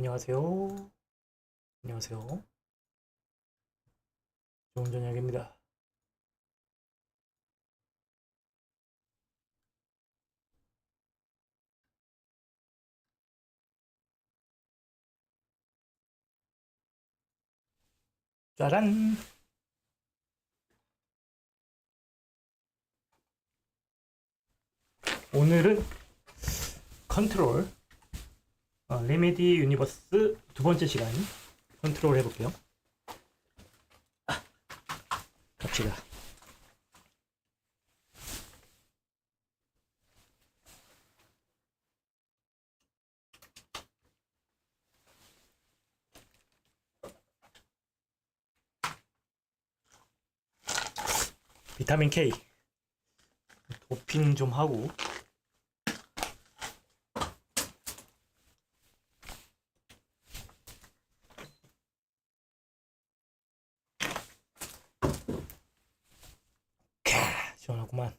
안녕하세요. 안녕하세요. 좋은 저녁입니다. 짜란! 오늘은 컨트롤 어, 레메디 유니버스 두 번째 시간 컨트롤 해볼게요. 아, 갑시다. 비타민 K 도핑 좀 하고 시원하구만.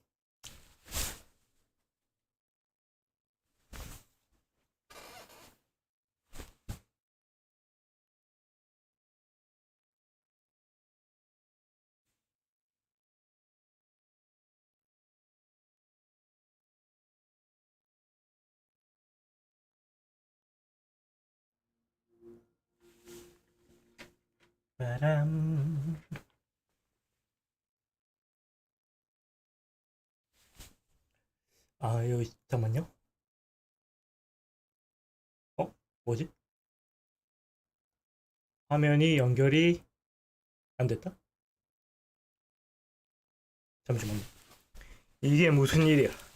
바람. 아, 여기, 잠깐만요. 어? 뭐지? 화면이 연결이 안 됐다? 잠시만요. 이게 무슨 일이야? 이야!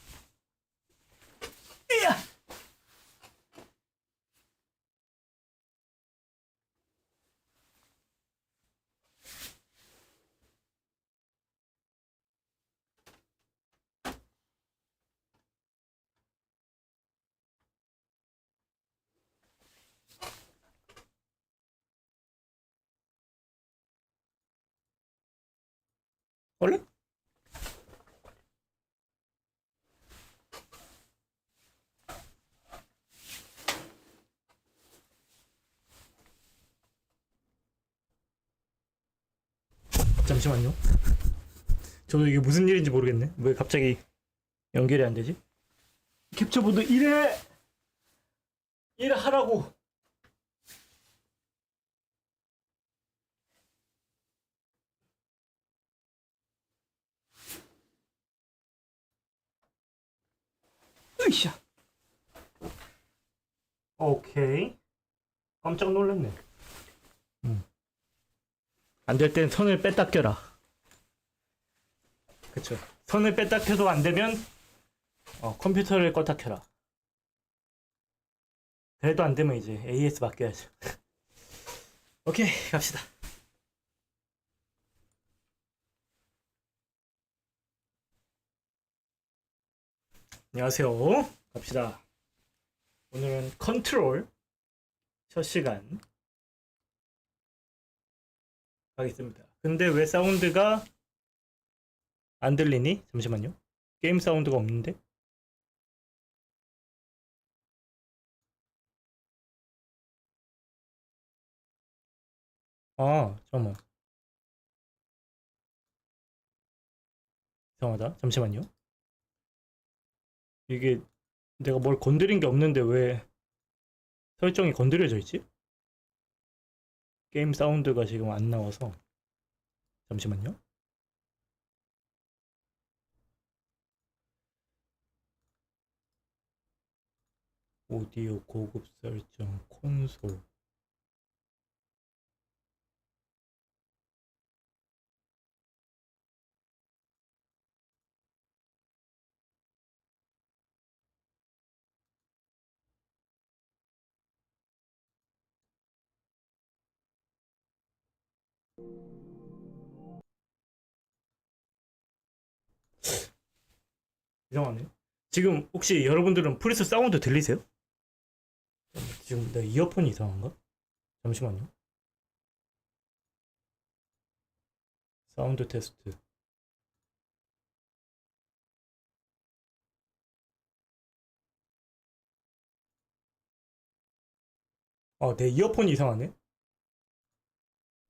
원래? 잠시만요. 저도 이게 무슨 일인지 모르겠네. 왜 갑자기 연결이 안 되지? 캡처보드 일해! 일하라고! 으쌰. 오케이. 깜짝 놀랐네. 음. 안될땐 선을 뺐다 껴라. 그쵸. 선을 뺐다 켜도 안 되면, 어, 컴퓨터를 껐다 켜라. 그래도 안 되면 이제 AS 바뀌어야죠. 오케이, 갑시다. 안녕하세요. 갑시다. 오늘은 컨트롤 첫 시간 하겠습니다. 근데 왜 사운드가 안 들리니? 잠시만요. 게임 사운드가 없는데? 아, 잠깐만. 이상하다. 잠시만요. 이게 내가 뭘 건드린 게 없는데 왜 설정이 건드려져 있지? 게임 사운드가 지금 안 나와서 잠시만요. 오디오 고급 설정 콘솔 이상하네. 지금 혹시 여러분들은 프리스 사운드 들리세요? 지금 내 이어폰이 이상한가? 잠시만요. 사운드 테스트. 어, 내 이어폰이 이상하네.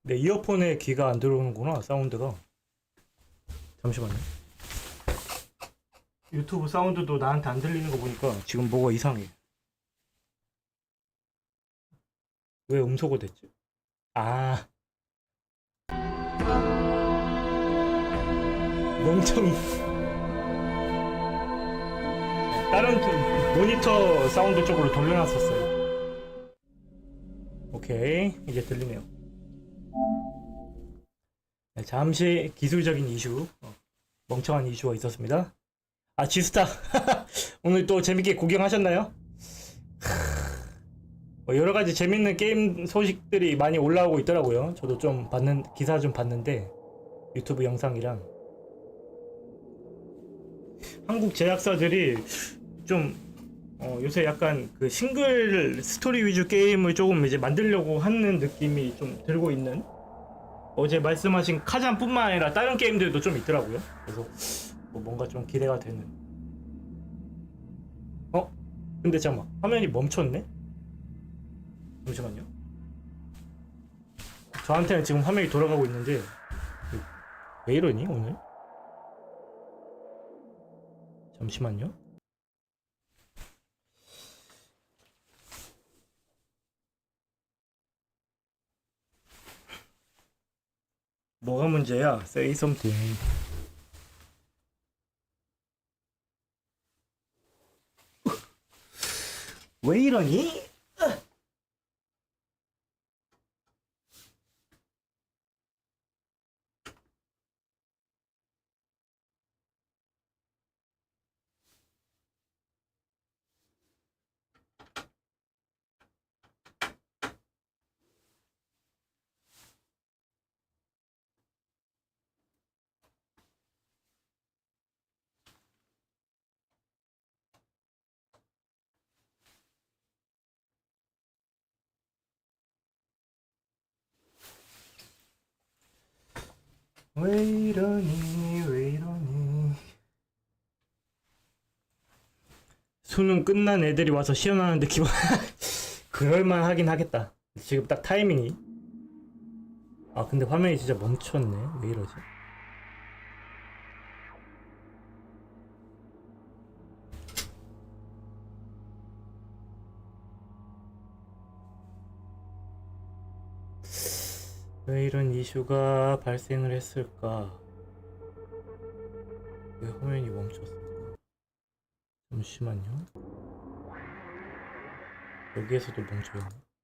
내 이어폰에 귀가 안 들어오는구나, 사운드가. 잠시만요. 유튜브 사운드도 나한테 안 들리는 거 보니까 지금 뭐가 이상해. 왜 음소거 됐지? 아. 멍청이. 다른 좀 모니터 사운드 쪽으로 돌려놨었어요. 오케이, 이제 들리네요. 네, 잠시 기술적인 이슈, 어, 멍청한 이슈가 있었습니다. 아, 지스타. 오늘 또 재밌게 구경하셨나요? 뭐 여러 가지 재밌는 게임 소식들이 많이 올라오고 있더라고요. 저도 좀 봤는, 기사 좀 봤는데, 유튜브 영상이랑. 한국 제작사들이 좀, 어, 요새 약간 그 싱글 스토리 위주 게임을 조금 이제 만들려고 하는 느낌이 좀 들고 있는 어제 말씀하신 카잔뿐만 아니라 다른 게임들도 좀 있더라고요. 그래서 뭐 뭔가 좀 기대가 되는. 어? 근데 잠깐만 화면이 멈췄네? 잠시만요. 저한테는 지금 화면이 돌아가고 있는데 왜 이러니 오늘? 잠시만요. 뭐가 문제야? Say something. 왜 이러니? 왜 이러니 왜 이러니. 수능 끝난 애들이 와서 시연하는데 기분 그럴만 하긴 하겠다. 지금 딱 타이밍이. 아 근데 화면이 진짜 멈췄네. 왜 이러지 왜 이런 이슈가 발생을 했을까? 왜 화면이 멈췄을까? 잠시만요. 여기에서도 멈춰요.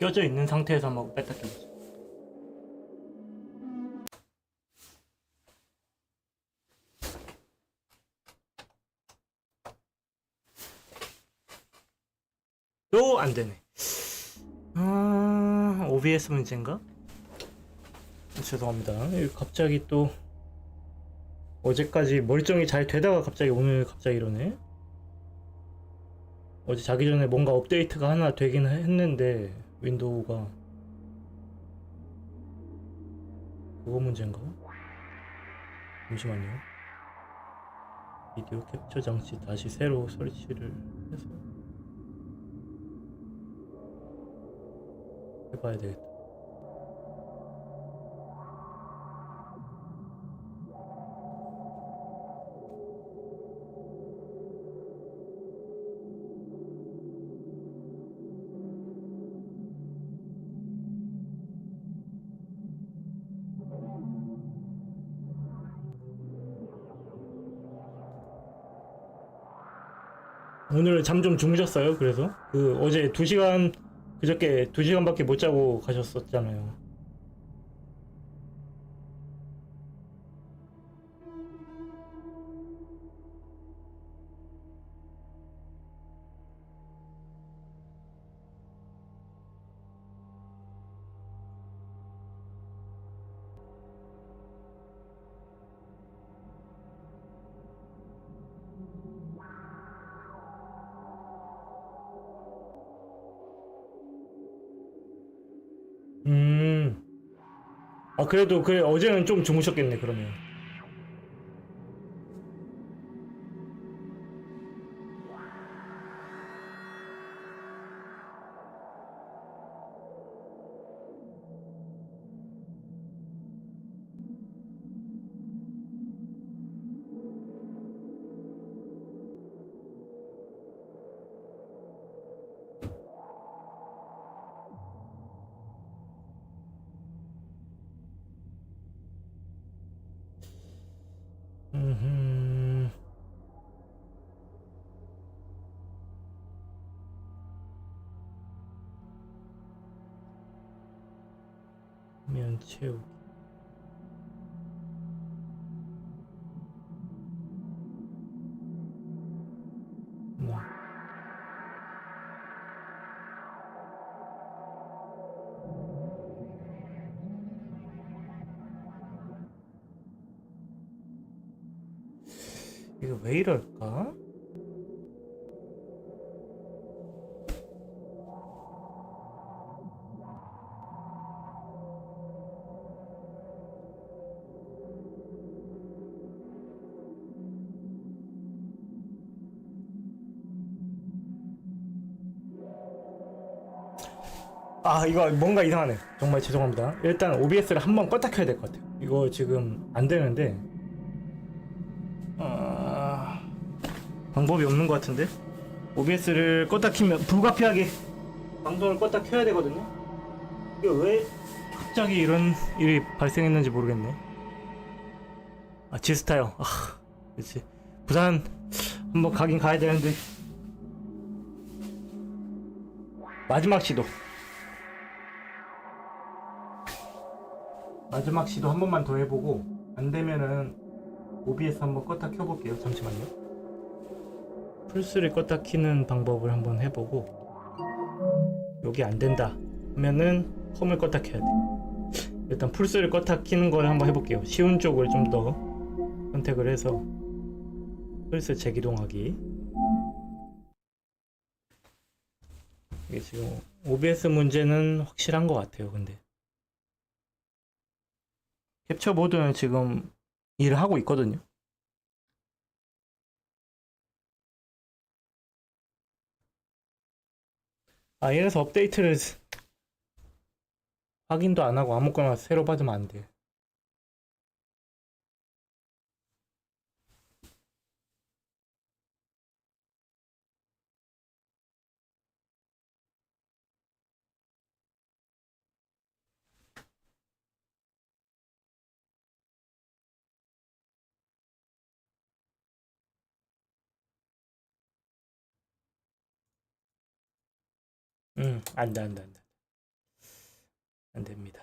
껴져 있는 상태에서 한번 뺐다 껴보자. 또안 되네. 아, OBS 문제인가? 죄송합니다. 갑자기 또 어제까지 멀쩡히 잘 되다가 갑자기 오늘 갑자기 이러네. 어제 자기 전에 뭔가 업데이트가 하나 되긴 했는데 윈도우가 그거 문제인가? 잠시만요. 비디오 캡처 장치 다시 새로 설치를 해서 해봐야 되겠다. 오늘 잠 좀 주무셨어요? 그래서 그 어제 2시간 그저께 2시간밖에 못 자고 가셨었잖아요. 음. 아 그래도 그래 어제는 좀 주무셨겠네 그러면. 면 채우기. 뭐. 이거 왜 이럴까? 아 이거 뭔가 이상하네. 정말 죄송합니다. 일단 OBS를 한번 껐다 켜야 될 것 같아요. 이거 지금 안 되는데. 아... 방법이 없는 것 같은데? OBS를 껐다 키면 불가피하게 방송을 껐다 켜야 되거든요. 이게 왜 갑자기 이런 일이 발생했는지 모르겠네. 아 지스타요 아 그렇지 부산 한번 가긴 가야 되는데. 마지막 시도 마지막 시도 한 번만 더 해보고 안 되면은 OBS 한번 껐다 켜볼게요. 잠시만요. 플스를 껐다 키는 방법을 한번 해보고 여기 안 된다 하면은 컴을 껐다 켜야 돼. 일단 플스를 껐다 키는 걸 한번 해볼게요. 쉬운 쪽을 좀 더 선택을 해서 플스 재기동하기. 이게 지금 OBS 문제는 확실한 것 같아요. 근데 캡처 보드는 지금 일을 하고 있거든요. 아, 이래서 업데이트를 확인도 안 하고 아무거나 새로 받으면 안 돼. 응, 안 돼, 안 돼, 안 돼. 안 됩니다.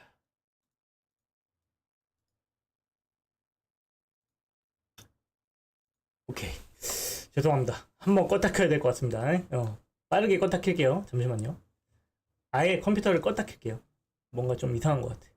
오케이. 죄송합니다. 한번 껐다 켜야 될 것 같습니다. 어, 빠르게 껐다 켤게요. 잠시만요. 아예 컴퓨터를 껐다 켤게요. 뭔가 좀 이상한 것 같아.